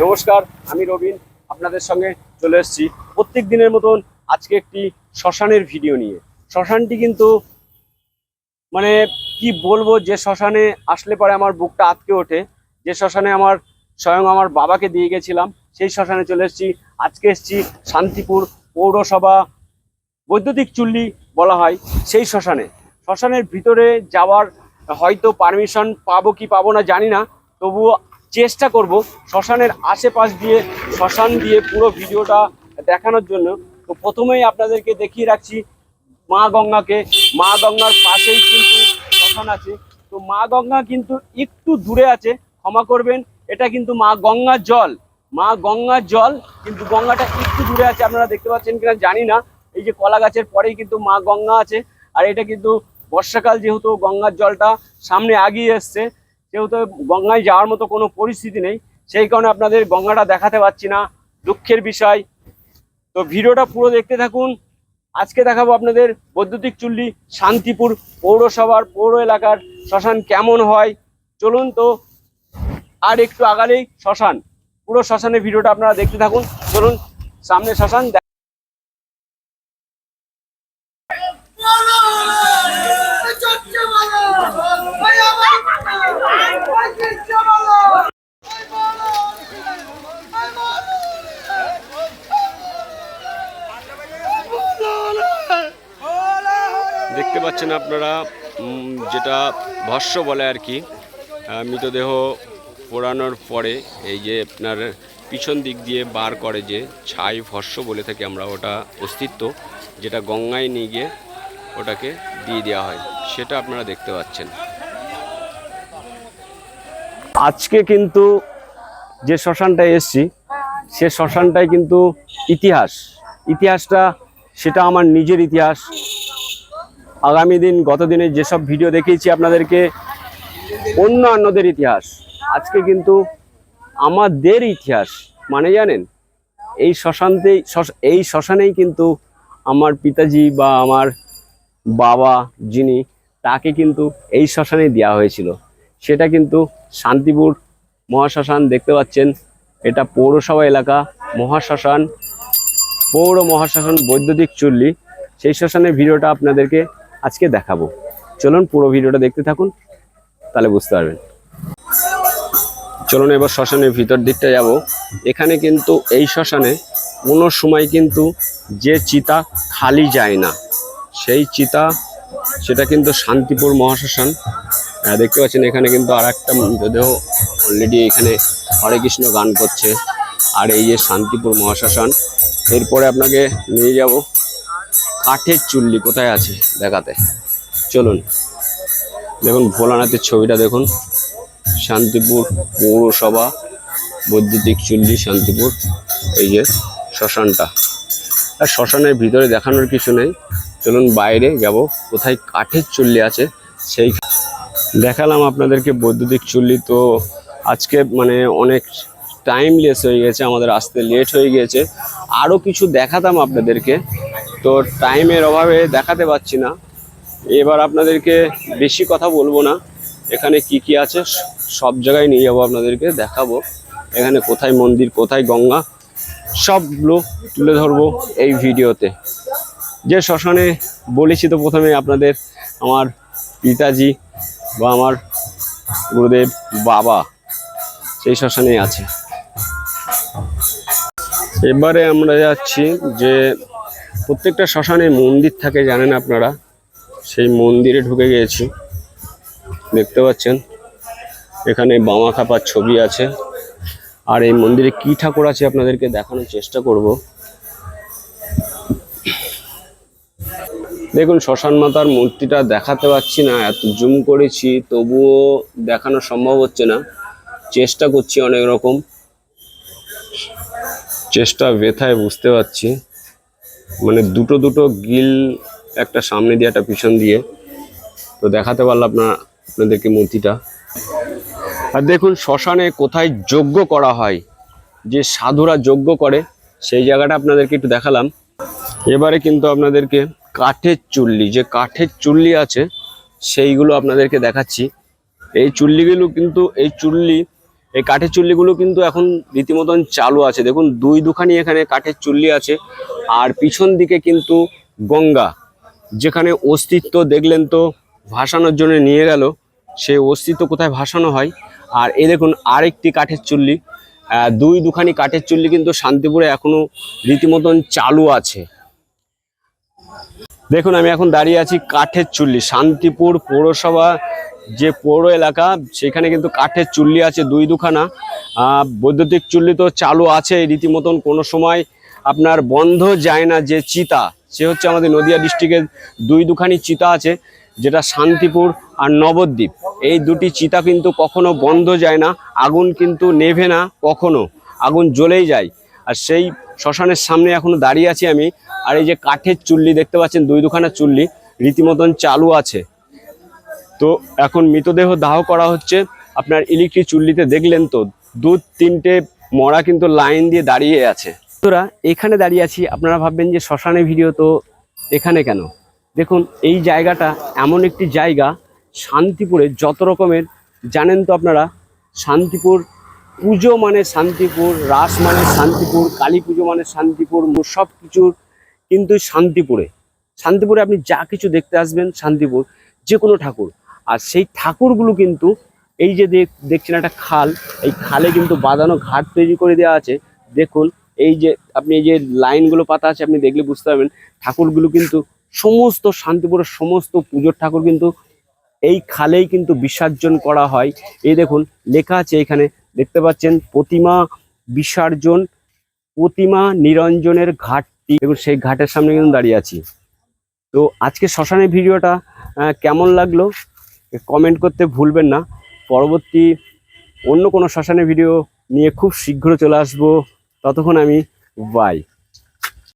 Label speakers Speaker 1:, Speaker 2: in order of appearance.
Speaker 1: নমস্কার, আমি রবিন, আপনাদের সঙ্গে চলে এসেছি প্রত্যেক দিনের মতন আজকে একটি শ্মশানের ভিডিও নিয়ে। শ্মশানটি কিন্তু মানে কি বলব, যে শ্মশানে আসলে পরে আমার বুকটা আটকে ওঠে, যে শ্মশানে আমার, স্বয়ং আমার বাবাকে দিয়ে গেছিলাম, সেই শ্মশানে চলে এসেছি। আজকে এসেছি শান্তিপুর পৌরসভা বৈদ্যুতিক চুল্লি বলা হয়, সেই শ্মশানে। শ্মশানের ভিতরে যাওয়ার হয়তো পারমিশন পাবো কি পাবো না জানি না, তবুও চেষ্টা করব শ্মশানের আশেপাশ দিয়ে, শ্মশান দিয়ে পুরো ভিডিওটা দেখানোর জন্য। তো প্রথমেই আপনাদেরকে দেখিয়ে রাখছি মা গঙ্গাকে। মা গঙ্গার পাশেই কিন্তু শ্মশান আছে। তো মা গঙ্গা কিন্তু একটু দূরে আছে, ক্ষমা করবেন, এটা কিন্তু মা গঙ্গার জল। মা গঙ্গার জল কিন্তু গঙ্গাটা একটু দূরে আছে, আপনারা দেখতে পাচ্ছেন কিনা জানি না। এই যে কলা গাছের পরেই কিন্তু মা গঙ্গা আছে। আর এটা কিন্তু বর্ষাকাল যেহেতু গঙ্গার জলটা সামনে আগিয়ে এসছে যেহেতু গঙ্গায় যাওয়ার মতো কোনো পরিস্থিতি নেই, সেই কারণে আপনাদের গঙ্গাটা দেখাতে পাচ্ছি না, দুঃখের বিষয়। তো ভিডিওটা পুরো দেখতে থাকুন। আজকে দেখাবো আপনাদের বৈদ্যুতিক চুল্লি, শান্তিপুর পৌরসভার পৌর এলাকার শ্মশান কেমন হয়। চলুন তো, আর একটু আগালেই শ্মশান, পুরো শ্মশানের ভিডিওটা আপনারা দেখতে থাকুন। চলুন, সামনে শ্মশান পাচ্ছেন আপনারা যেটা ভস্য বলে আর কি মৃতদেহ পোড়ানোর পরে এই যে আপনার পিছন দিক দিয়ে বার করে যে ছাই ভস্য বলে থাকি আমরা, ওটা অস্তিত্ব, যেটা গঙ্গায় নিয়ে গিয়ে ওটাকে দিয়ে দেওয়া হয়, সেটা আপনারা দেখতে পাচ্ছেন। আজকে কিন্তু যে শ্মশানটায় এসছি, সে শ্মশানটায় কিন্তু ইতিহাস। ইতিহাসটা, সেটা আমার নিজের ইতিহাস আগামী দিন, গত দিনে যেসব ভিডিও দেখিয়েছি আপনাদেরকে অন্য অন্যদের ইতিহাস। আজকে কিন্তু আমাদের ইতিহাস মানে জানেন, এই শ্মশানতেই শ্মশ- এই শ্মশানেই কিন্তু আমার পিতাজি বা আমার বাবা যিনি, তাকে কিন্তু এই শ্মশানেই দেওয়া হয়েছিল। সেটা কিন্তু শান্তিপুর মহাশ্মশান, দেখতে পাচ্ছেন, এটা পৌরসভা এলাকা, মহাশ্মশান, পৌর মহাশ্মশান বৈদ্যুতিক চুল্লি। সেই শ্মশানের ভিডিওটা আপনাদেরকে আজকে দেখাবো। চলুন পুরো ভিডিওটা দেখতে থাকুন, তাহলে বুঝতে পারবেন। চলুন এবার শ্মশানের ভিতর দিকটা যাব। এখানে কিন্তু এই শ্মশানে কোনো সময় কিন্তু যে চিতা খালি যায় না। সেই চিতা, সেটা কিন্তু শান্তিপুর মহাশ্মশান। দেখতে পাচ্ছেন এখানে কিন্তু আর একটা মৃতদেহ অলরেডি এখানে হরে কৃষ্ণ গান করছে। আর এই যে শান্তিপুর মহাশ্মশান, এরপরে আপনাকে নিয়ে যাব। কাঠের চুল্লি কোথায় আছে? দেখাতে। চলুন। দেখুন, ভোলানাথের ছবিটা দেখুন। শান্তিপুর পৌরসভা, বৈদ্যুতিক চুল্লি, শান্তিপুর, এই যে শ্মশানটা। আর শ্মশানের ভিতরে দেখানোর কিছু নেই। চলুন, বাইরে যাব। কোথায় কাঠের চুল্লি আছে, সেই দেখালাম আপনাদেরকে বৈদ্যুতিক চুল্লি। তো আজকে মানে অনেক টাইম লেস হয়ে গেছে, আমাদের আসতে লেট হয়ে গিয়েছে আরও কিছু দেখাতাম আপনাদেরকে। তো টাইমের অভাবে দেখাতে পাচ্ছি না। এবার আপনাদেরকে বেশি কথা বলব না। এখানে কি কি আছে, সব জায়গায় নিয়ে যাব আপনাদেরকে, দেখাবো। এখানে কোথায় মন্দির, কোথায় গঙ্গা সবগুলো তুলে ধরবো এই ভিডিওতে। যে শ্মশানে বলেছি তো প্রথমে আপনাদের, আমার পিতাজি বা আমার গুরুদেব বাবা সেই শ্মশানেই আছে। এবারে আমরা যাচ্ছি যে প্রত্যেকটা শ্মশানে মন্দির থাকে, জানেন আপনারা? সেই মন্দিরে ঢুকে গিয়েছি। দেখতে পাচ্ছেন? এখানে বামা খাপার ছবি আছে। আর এই মন্দিরে কি ঠাকুর আছে আপনাদেরকে দেখানোর চেষ্টা করব। দেখুন, শ্মশান মাতার মূর্তিটা দেখাতে পাচ্ছি না, এত জুম করেছি, তবুও দেখানো সম্ভব হচ্ছে না। চেষ্টা করছি অনেক রকম। চেষ্টা ব্যথায় বুঝতে পারছি। মানে দুটো দুটো গিল একটা সামনে দিয়ে, একটা পিছন দিয়ে। তো দেখাতে পারলাম না আপনাদেরকে মূর্তিটা। আর দেখুন শ্মশানে কোথায় যজ্ঞ করা হয়, যে সাধুরা যজ্ঞ করে, সেই জায়গাটা আপনাদেরকে একটু দেখালাম। এবারে কিন্তু আপনাদেরকে কাঠের চুল্লি, যে কাঠের চুল্লি আছে, সেইগুলো আপনাদেরকে দেখাচ্ছি। এই চুল্লিগুলো কিন্তু, এই চুল্লি, এই কাঠের চুল্লিগুলো কিন্তু এখন রীতিমতন চালু আছে। দেখুন, দুই দুখানি এখানে কাঠের চুল্লি আছে। আর পিছন দিকে কিন্তু গঙ্গা। যেখানে অস্তিত্ব দেখলেন তো ভাসানোর জন্য নিয়ে গেল। সেই অস্তিত্ব কোথায় ভাসানো হয়? আর এই দেখুন, আরেকটি কাঠের চুল্লি। দুই দুখানি কাঠের চুল্লি কিন্তু শান্তিপুরে এখনও রীতিমতন চালু আছে। দেখুন, আমি এখন দাঁড়িয়ে আছি কাঠের চুল্লি। শান্তিপুর পৌরসভা যে পৌর এলাকা, সেখানে কিন্তু কাঠের চুল্লি আছে দুই দুখানা। বৈদ্যুতিক চুল্লি তো চালু আছে রীতিমতন কোনো সময়। আপনার বন্ধ যায় না যে চিতা, সে হচ্ছে আমাদের নদিয়া ডিস্ট্রিক্টের দুই দুখানি চিতা আছে, যেটা শান্তিপুর আর নবদ্বীপ। এই দুটি চিতা কিন্তু কখনো বন্ধ যায় না, আগুন কিন্তু নেভে না কখনো, আগুন জ্বলেই যায়। আর সেই শ্মশানের সামনে এখনও দাঁড়িয়ে আছি আমি, আর এই যে কাঠের চুল্লি দেখতে পাচ্ছেন, দুই দুখানা চুল্লি, রীতিমতন চালু আছে। তো এখন মৃতদেহ দাহ করা হচ্ছে, আপনার ইলেকট্রিক চুল্লিতে দেখলেন তো, দু তিনটে মরা কিন্তু লাইন দিয়ে দাঁড়িয়ে আছে। তোরা এখানে দাঁড়িয়ে আছি। আপনারা ভাববেন যে শ্মশানে ভিডিও, তো এখানে কেন? দেখুন, এই জায়গাটা এমন একটি জায়গা, শান্তিপুরে যত রকমের, জানেন তো আপনারা, শান্তিপুর পুজো মানে শান্তিপুর, রাস মানে শান্তিপুর, কালী পুজো মানে শান্তিপুর সব কিছুর কিন্তু শান্তিপুরে। শান্তিপুরে আপনি যা কিছু দেখতে আসবেন, শান্তিপুর, যে কোনো ঠাকুর। আর সেই ঠাকুরগুলো কিন্তু, এই যে দেখ দেখছেন একটা খাল, এই খালে কিন্তু বাঁধানো ঘাট তৈরি করে দেওয়া আছে। দেখুন এই যে আপনি এই যে লাইনগুলো পাতা আছে, আপনি দেখলে বুঝতে পারবেন, ঠাকুরগুলো কিন্তু সমস্ত শান্তিপুরের সমস্ত পুজোর ঠাকুর কিন্তু এই খালেই কিন্তু বিসর্জন করা হয়। এই দেখুন, লেখা আছে এখানে, দেখতে পাচ্ছেন, প্রতিমা বিসর্জন, প্রতিমা নিরঞ্জনের ঘাটটি এবং সেই ঘাটের সামনে কিন্তু দাঁড়িয়ে আছি। তো আজকে শ্মশানের ভিডিওটা কেমন লাগল? কমেন্ট করতে ভুলবেন না। পরবর্তী অন্য কোনো শ্মশানের ভিডিও নিয়ে খুব শীঘ্র চলে আসব। ততক্ষণ আমি বাই।